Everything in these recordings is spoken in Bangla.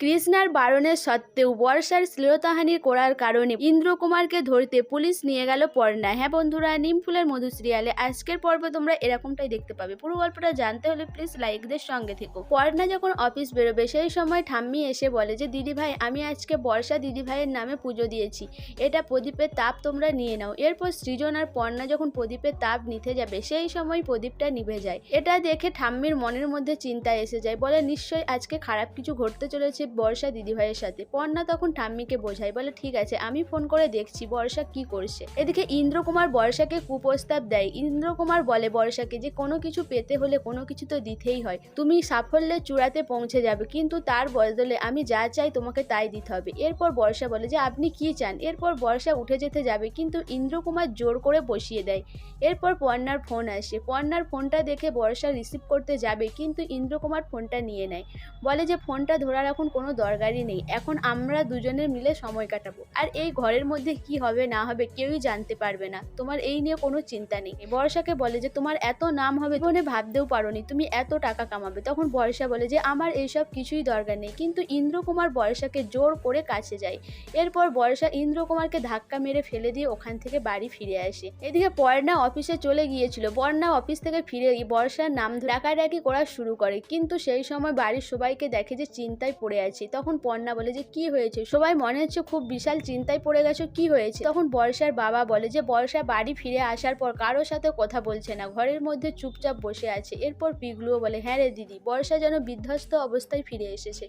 কৃষ্ণার বারণের সত্ত্বেও বর্ষার শ্লীলতাহানি করার কারণে ইন্দ্রকুমারকে ধরতে পুলিশ নিয়ে গেল পর্ণা হ্যাঁ বন্ধুরা নিমফুলের মধু সিরিয়ালে আজকের পর্বে তোমরা এরকমটাই দেখতে পাবে। পুরো গল্পটা জানতে হলে প্লিজ লাইকদের সঙ্গে থেকো। পর্ণা যখন অফিস বেরোবে, সেই সময় ঠাম্মি এসে বলে যে, দিদি ভাই, আমি আজকে বর্ষা দিদি ভাইয়ের নামে পুজো দিয়েছি। এটা প্রদীপের তাপ তোমরা নিয়ে নাও। এরপর সৃজন আর পর্ণা যখন প্রদীপের তাপ নিতে যাবে, সেই সময় প্রদীপটা নিভে যায়। এটা দেখে ঠাম্মির মনের মধ্যে চিন্তা এসে যায়। বলে, নিশ্চয়ই আজকে খারাপ কিছু ঘটতে চলেছে। বর্ষা দিদিভাইয়ের সাথে। পর্ণা তখন ঠাম্মিকে বোঝায়, বলে, ঠিক আছে, আমি ফোন করে দেখছি বর্ষা কি করছে। এদিকে ইন্দ্রকুমার বর্ষাকে কুপ্রস্তাব দেয়। ইন্দ্রকুমার বলে, বর্ষাকে যে কোনো কিছু পেতে হলে কোনো কিছু তো দিতেই হয়। তুমি সাফল্যের চূড়াতে পৌঁছে যাবে, কিন্তু তার বদলে আমি যা চাই তোমাকে তাই দিতে হবে। এরপর বর্ষা বলে, যে, আপনি কি চান? এরপর বর্ষা উঠে যেতে যাবে, কিন্তু ইন্দ্রকুমার জোর করে বসিয়ে দেয়। এরপর পর্ণার ফোন আসে। পর্ণার ফোনটা দেখে বর্ষা রিসিভ করতে যাবে, কিন্তু ইন্দ্রকুমার ফোনটা নিয়ে নেয়। বলে যে, ফোনটা ধরার এখন কোনো দরকারই নেই। এখন আমরা দুজনে মিলে সময় কাটাবো। আর এই ঘরের মধ্যে কি হবে, না হবে কেউই জানতে পারবে না। তোমার এই নিয়ে কোনো চিন্তা নেই। বর্ষাকে বলে যে, তোমার এত নাম হবে জীবনে ভাবতেও পারোনি। তুমি এত টাকা কামাবে। তখন বর্ষা বলে যে, আমার এইসব কিছুই দরকার নেই। কিন্তু ইন্দ্রকুমার বর্ষাকে জোর করে কাছে যায়। এরপর বর্ষা ইন্দ্রকুমারকে ধাক্কা মেরে ফেলে দিয়ে ওখান থেকে বাড়ি ফিরে আসে। এদিকে পর্ণা অফিসে চলে গিয়েছিল। বর্ণা অফিস থেকে ফিরে বর্ষার নাম ডাকাডাকি করা শুরু করে। কিন্তু সেই সময় বাড়ির সবাইকে দেখে যে, চিন্তায় পড়ে আছে। তখন পর্ণা বলে যে, কি হয়েছে? সবাই মনে হচ্ছে খুব বিশাল চিন্তায় পড়ে গেছো, কি হয়েছে? তখন বর্ষার বাবা বলে যে, বর্ষা বাড়ি ফিরে আসার পর কারোর সাথে কথা বলছে না। ঘরের মধ্যে চুপচাপ বসে আছে। এরপর পিগলুও বলে হ্যাঁ রে দিদি, বর্ষা যেন বিধ্বস্ত অবস্থায় ফিরে এসেছে।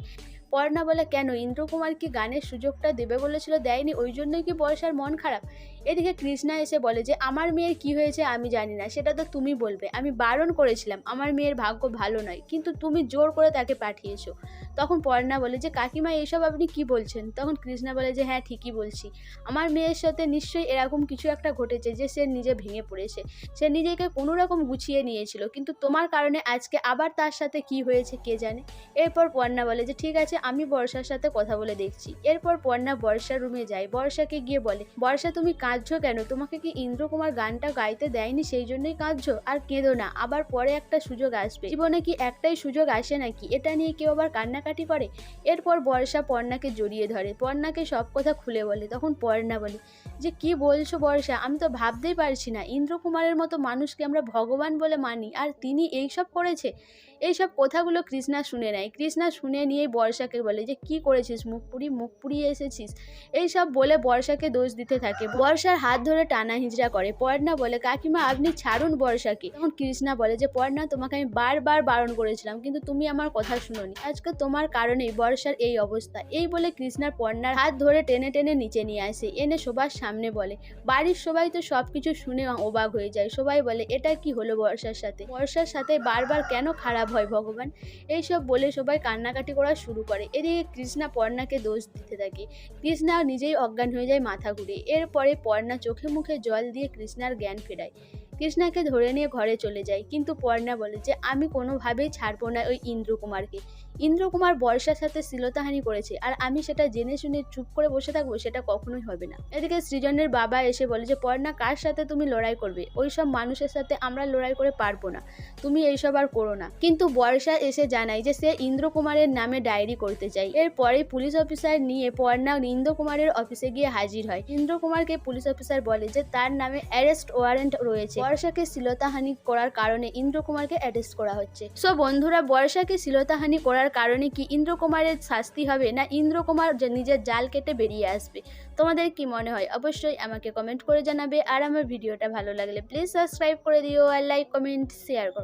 পর্ণা বলে কেন? ইন্দ্রকুমার কি গানের সুযোগটা দেবে বলেছিল দেয়নি? ওই জন্যই কি বর্ষার মন খারাপ? এদিকে কৃষ্ণা এসে বলে যে, আমার মেয়ের কি হয়েছে আমি জানি না, সেটা তো তুমি বলবে। আমি বারণ করেছিলাম, আমার মেয়ের ভাগ্য ভালো নয়, কিন্তু তুমি জোর করে তাকে পাঠিয়েছো। তখন পর্ণা বলে যে, কাকিমা, এসব আপনি কি বলছেন? তখন কৃষ্ণা বলে যে হ্যাঁ ঠিকই বলছি। আমার মেয়ের সাথে নিশ্চয়ই এরকম কিছু একটা ঘটেছে যে, সে নিজে ভেঙে পড়েছে। সে নিজেকে কোনো রকম গুছিয়ে নিয়েছিল, কিন্তু তোমার কারণে আজকে আবার তার সাথে কি হয়েছে কে জানে? এরপর পর্ণা বলে যে, ঠিক আছে আমি বর্ষার সাথে কথা বলে দেখছি। এরপর পর্ণা বর্ষার রুমে যায়। বর্ষাকে গিয়ে বলে, বর্ষা, তুমি কাঁদছো কেন? তোমাকে কি ইন্দ্রকুমার গানটা গাইতে দেয়নি? সেই জন্যই কাঁদছো? আর কেঁদো না, আবার পরে একটা সুযোগ আসবে। জীবনে কি একটাই সুযোগ আসে নাকি? এটা নিয়ে কেউ আবার কান্নাকাটি করে? এরপর বর্ষা পর্ণাকে জড়িয়ে ধরে। পর্ণাকে সব কথা খুলে বলে, তখন পর্ণা বলে, যে কি বলছো বর্ষা? আমি তো ভাবতেই পারছি না। ইন্দ্রকুমারের মতো মানুষকে আমরা ভগবান বলে মানি, আর তিনি এইসব করেছে? এইসব কথাগুলো কৃষ্ণা শুনে নেয়। কৃষ্ণা শুনে নিয়েই বর্ষাকে বলে যে, কি করেছিস মুখ পুড়ি মুখ পুড়িয়ে এসেছিস? এইসব বলে বর্ষাকে দোষ দিতে থাকে। বর্ষার হাত ধরে টানা হিজড়া করে। পর্ণা বলে, কাকিমা, আপনি ছাড়ুন বর্ষাকে। তখন কৃষ্ণা বলে যে, পর্ণা, তোমাকে আমি বারবার বারণ করেছিলাম, কিন্তু তুমি আমার কথা শুনোনি। আজকে তোমার কারণেই বর্ষার এই অবস্থা। এই বলে কৃষ্ণার পর্ণার হাত ধরে টেনে টেনে নিচে নিয়ে আসে। এনে সবার সামনে বলে, বাড়ির সবাই তো সব কিছু শুনে অবাক হয়ে যায়। সবাই বলে, এটা কি হলো বর্ষার সাথে? বর্ষার সাথে বারবার কেন খারাপ হয় ভগবান। এইসব বলে সবাই কান্নাকাটি করা শুরু করে। এদিকে কৃষ্ণা পর্ণাকে দোষ দিতে থাকে। কৃষ্ণা নিজেই অজ্ঞান হয়ে যায় মাথা ঘুরে। এরপরে পর্ণা চোখে মুখে জল দিয়ে কৃষ্ণার জ্ঞান ফেরায়। কৃষ্ণাকে ধরে নিয়ে ঘরে চলে যায়। কিন্তু পর্ণা বলে যে, আমি কোনোভাবেই ছাড়বো না ওই ইন্দ্রকুমারকে। ইন্দ্রকুমার বর্ষার সাথে শ্লীলতাহানি করেছে, আর আমি সেটা জেনে শুনে চুপ করে বসে থাকব সেটা কখনোই হবে না। এদিকে সৃজনের বাবা এসে বলে যে, পর্ণা, কার সাথে তুমি লড়াই করবে? ওই সব মানুষের সাথে আমরা লড়াই করে পারব না। তুমি এইসব আর করো না। কিন্তু বর্ষা এসে জানায় যে, সে ইন্দ্রকুমারের নামে ডায়েরি করতে চাই। এরপরে পুলিশ অফিসার নিয়ে পর্ণা ইন্দ্রকুমারের অফিসে গিয়ে হাজির হয়। ইন্দ্রকুমারকে পুলিশ অফিসার বলে যে, তার নামে অ্যারেস্ট ওয়ারেন্ট রয়েছে। বর্ষাকে শ্লীলতাহানি করার কারণে ইন্দ্রকুমারকে অ্যারেস্ট করা হচ্ছে। সো বন্ধুরা, বর্ষাকে শ্লীলতাহানি করার কারণে কি ইন্দ্রকুমারের শাস্তি হবে না ইন্দ্রকুমার নিজের জাল কেটে বেরিয়ে আসবে? তোমাদের কি মনে হয়? অবশ্যই আমাকে কমেন্ট করে জানাবে। আর আমার ভিডিওটা ভালো লাগলে প্লিজ সাবস্ক্রাইব করে দিও আর লাইক কমেন্ট শেয়ার করো।